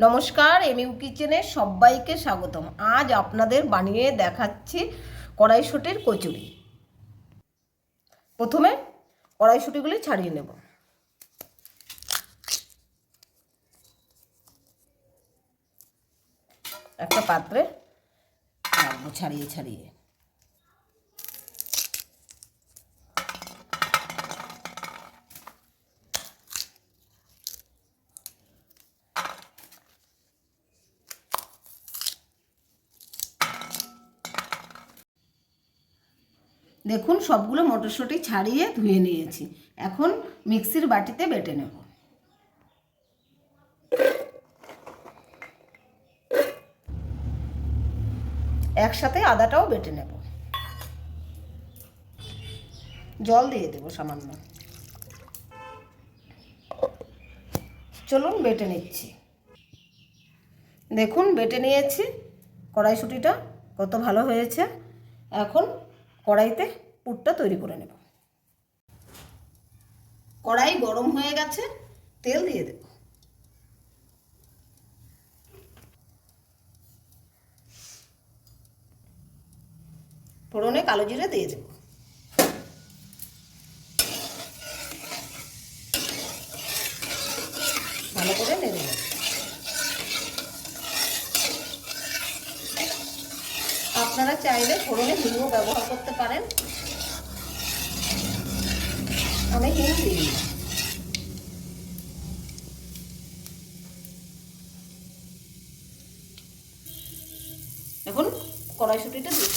নমস্কার, এমইউ কিচেনে সবাইকে স্বাগতম। আজ আপনাদের বানিয়ে দেখাচ্ছি কড়াইশুটির কচুরি। প্রথমে কড়াইশুটিগুলি ছাড়িয়ে নেব। একটা পাত্রে ছাড়িয়ে ছাড়িয়ে। দেখুন, সবগুলো মটরশুঁটি ছাড়িয়ে ধুয়ে নিয়েছি। এখন মিক্সির বাটিতে বেটে নেব। একসাথে আদাটাও বেটে নেব। জল দিয়ে দেবো সামান্য। চলুন, বেটে নিচ্ছি। দেখুন, বেটে নিয়েছি। কড়াইশুঁটিটা কত ভালো হয়েছে। এখন কড়াইতে পুরটা তৈরি করে নেব। কড়াই গরম হয়ে গেছে, তেল দিয়ে দেব। ফোড়নে কালো জিরে দিয়ে দেব ভালো করে নেড়ে নেব আপনারা চাইলে ফোড়নে হিংও ব্যবহার করতে পারেন। আমি হিং দিই এখন কড়াইশুটিটা দিই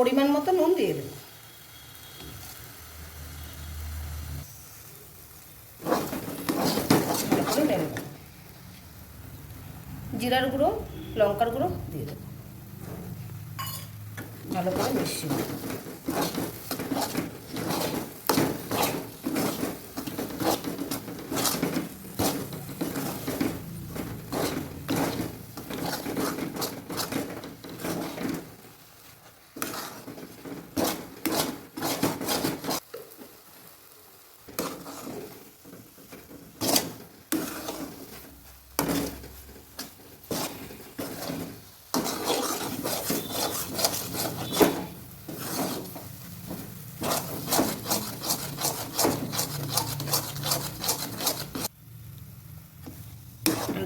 পরিমাণ মতো নুন দিয়ে দেবো। জিরার গুঁড়ো লঙ্কার গুঁড়ো দিয়ে দেবো। ভালো করে মিশিয়ে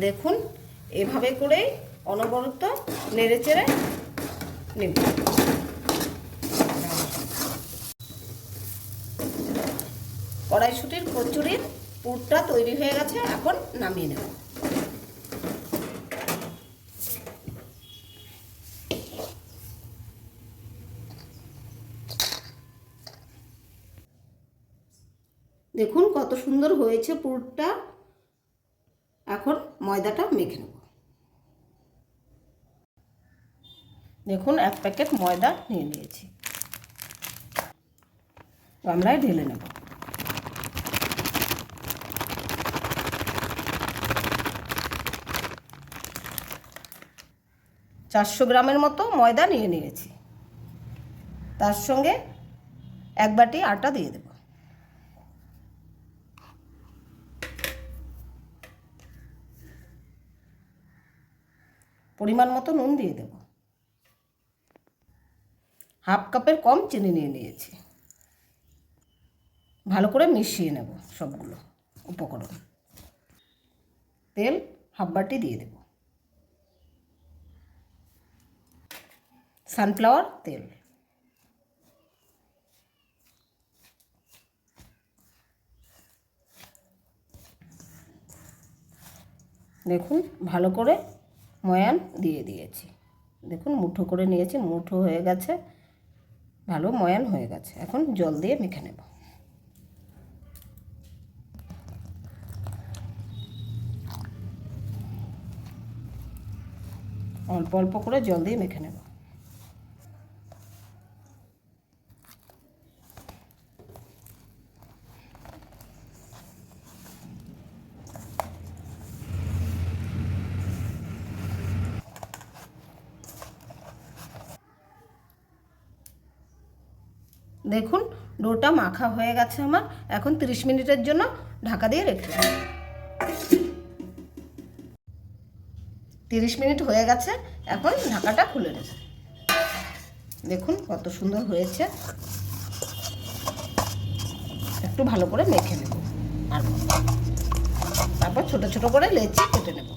দেখুন, এভাবে করে অনবরত নেড়ে চেড়ে নেব কড়াইশুটির কচুরির পুরটা তৈরি হয়ে গেছে, এখন নামিয়ে নেব। দেখুন কত সুন্দর হয়েছে পুরটা। ময়দাটা মেখে নেব। দেখুন, এক প্যাকেট ময়দা নিয়ে নিয়েছি। গামলায় ঢেলে নেব। চারশো গ্রামের মতো ময়দা নিয়ে নিয়েছি। তার সঙ্গে এক বাটি আটা দিয়ে দেবো। পরিমাণ মতো নুন দিয়ে দেব। হাফ কাপের কম চিনি নিয়ে নিয়েছি। ভালো করে মিশিয়ে নেব সবগুলো উপকরণ। তেল হাফ বাটি দিয়ে দেব। সানফ্লাওয়ার তেল। দেখুন, ভালো করে ময়ান দিয়ে দিয়েছি। দেখুন, মুঠো করে নিয়েছি, মুঠো হয়ে গেছে। ভালো ময়ান হয়ে গেছে। এখন জল দিয়ে মেখে নেব। অল্প অল্প করে জল দিয়ে মেখে নেব। দেখুন ডোটা মাখা হয়ে গেছে আমার। এখন 30 মিনিটের জন্য ঢাকা দিয়ে রেখে দেব তিরিশ মিনিট হয়ে গেছে, এখন ঢাকাটা খুলে নেব। দেখুন কত সুন্দর হয়েছে। একটু ভালো করে মেখে নেব। আর তারপর ছোট ছোট করে লেচি কেটে নেব।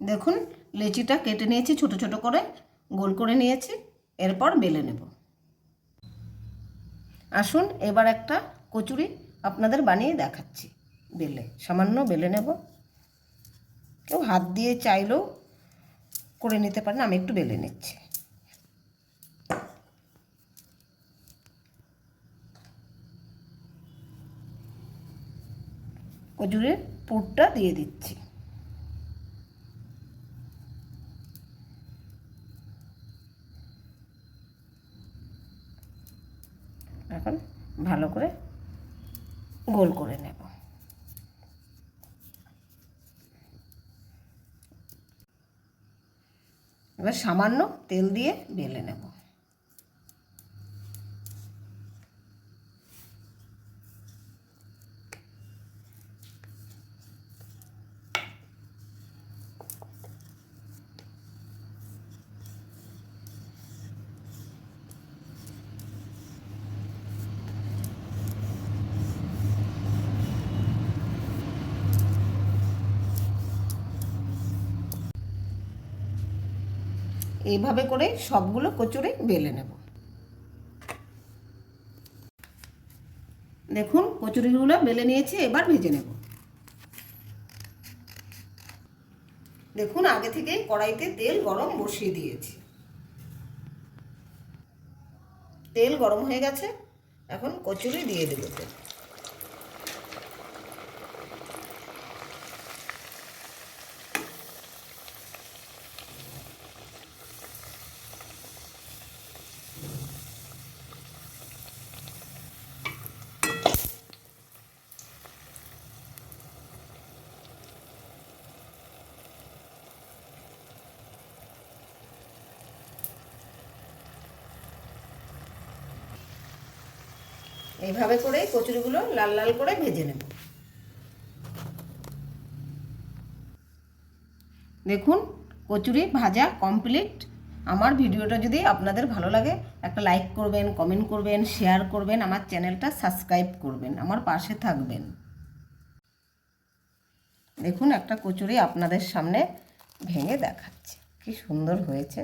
দেখুন, লেচিটা কেটে নিয়েছি, ছোট ছোট করে। গোল করে নিয়েছি, এরপর বেলে নেব। আসুন, এবার একটা কচুরি আপনাদের বানিয়ে দেখাচ্ছি। বেলে, সামান্য বেলে নেব। কেউ হাত দিয়ে চাইলেও করে নিতে পারেন, আমি একটু বেলে নিচ্ছি। কচুরির পুরটা দিয়ে দিচ্ছি এখন ভালো করে গোল করে নেব। এবার সামান্য তেল দিয়ে বেলে নেব। এইভাবে করে সবগুলো কচুরি বেলে নেব। দেখুন, কচুরিগুলো বেলে নিয়েছি, এবার ভেজে নেব। দেখুন, আগে থেকে কড়াইতে তেল গরম বসিয়ে দিয়েছি। তেল গরম হয়ে গেছে, এখন কচুরি দিয়ে দেবো। তেল এইভাবে করে কচুরিগুলো লাল লাল করে ভেজে নেব। দেখুন, কচুরি ভাজা কমপ্লিট আমার ভিডিওটা যদি আপনাদের ভালো লাগে, একটা লাইক করবেন কমেন্ট করবেন শেয়ার করবেন, আমার চ্যানেলটা সাবস্ক্রাইব করবেন, আমার পাশে থাকবেন। দেখুন, একটা কচুরি আপনাদের সামনে ভেঙে দেখাচ্ছে। কি সুন্দর হয়েছে।